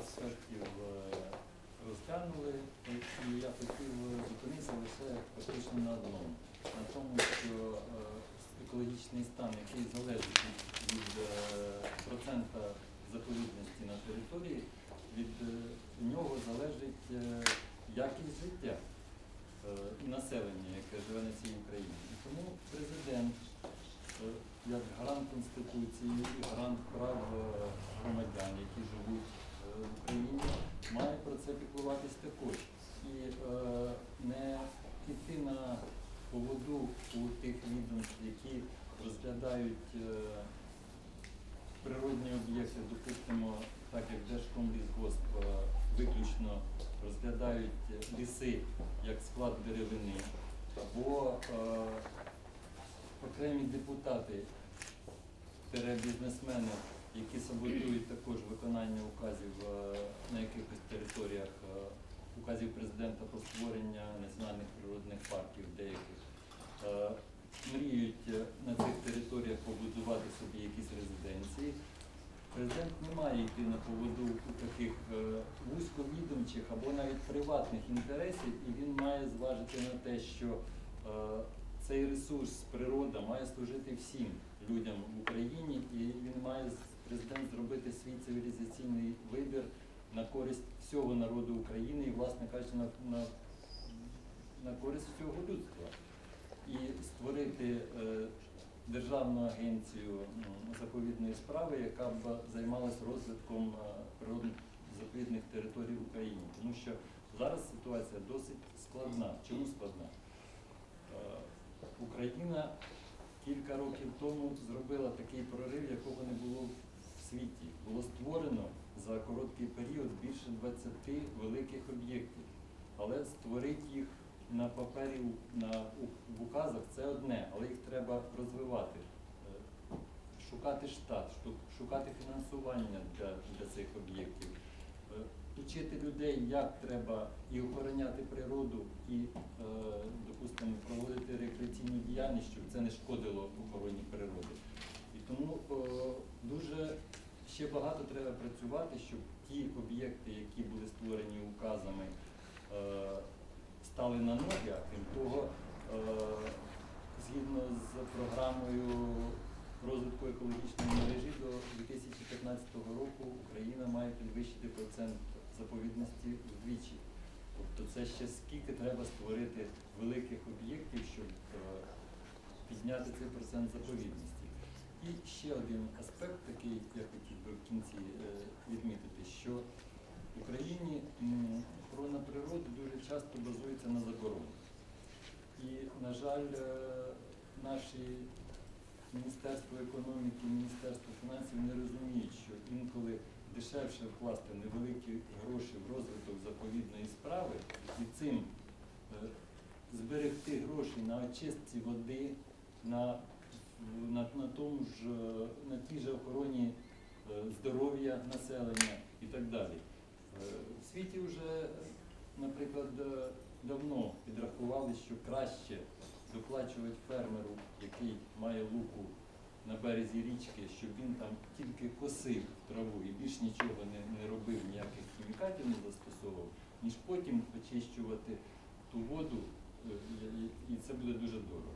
аспектів е, розглянули, і я хотів зупинитися лише фактично на одному. На тому, що е, екологічний стан, який залежить від, е, процента заповідності на території, від е, нього залежить е, якість життя е, і населення, яке живе на цій Україні. І тому президент, е, як гарант Конституції і гарант прав е, громадян, які живуть е, в Україні, має про це піклуватись також. І е, не йти на поводу у тих відомств, які розглядають е, природні об'єкти, допустимо, так як Держкомлісгосп виключно розглядають ліси як склад деревини, або е, окремі депутати, бізнесмени, які саботують також виконання указів е, на якихось територіях, е, указів президента про створення національних природних парків деяких. Е, Мріють на цих територіях побудувати собі якісь резиденції. Президент не має йти на поводу таких вузьковідомчих або навіть приватних інтересів, і він має зважити на те, що цей ресурс, природа, має служити всім людям в Україні, і він має з- президент зробити свій цивілізаційний вибір на користь всього народу України і, власне кажучи, на, на, на користь всього людства. І створити е, державну агенцію заповідної справи, яка б займалась розвитком е, природних заповідних територій в Україні. Тому що зараз ситуація досить складна. Чому складна? Е, Україна кілька років тому зробила такий прорив, якого не було світі. Було створено за короткий період більше 20 великих об'єктів. Але створити їх на папері на, в указах це одне, але їх треба розвивати, Е, шукати штат, шукати фінансування для, для цих об'єктів, Е, учити людей, як треба і охороняти природу, і, е, допустимо, проводити рекреаційну діяльність, щоб це не шкодило охороні природи. І тому ще багато треба працювати, щоб ті об'єкти, які були створені указами, е, стали на ноги, а крім того, е, згідно з програмою розвитку екологічної мережі до 2015 року Україна має підвищити процент заповідності вдвічі. Тобто це ще скільки треба створити великих об'єктів, щоб е, підняти цей процент заповідності. І ще один аспект, такий я хотів би в кінці е, відмітити, що в Україні охорона природи дуже часто базується на забороні. І, на жаль, е, наші Міністерство економіки, Міністерство фінансів не розуміють, що інколи дешевше вкласти невеликі гроші в розвиток заповідної справи і цим е, зберегти гроші на очистці води, на, на, на тому ж, е, на тій же охороні е, здоров'я населення і так далі. Е, В світі вже, наприклад, давно підрахували, що краще доплачувати фермеру, який має луку на березі річки, щоб він там тільки косив траву і більш нічого не, не робив, ніяких хімікатів не застосовував, ніж потім очищувати ту воду, і це буде дуже дорого.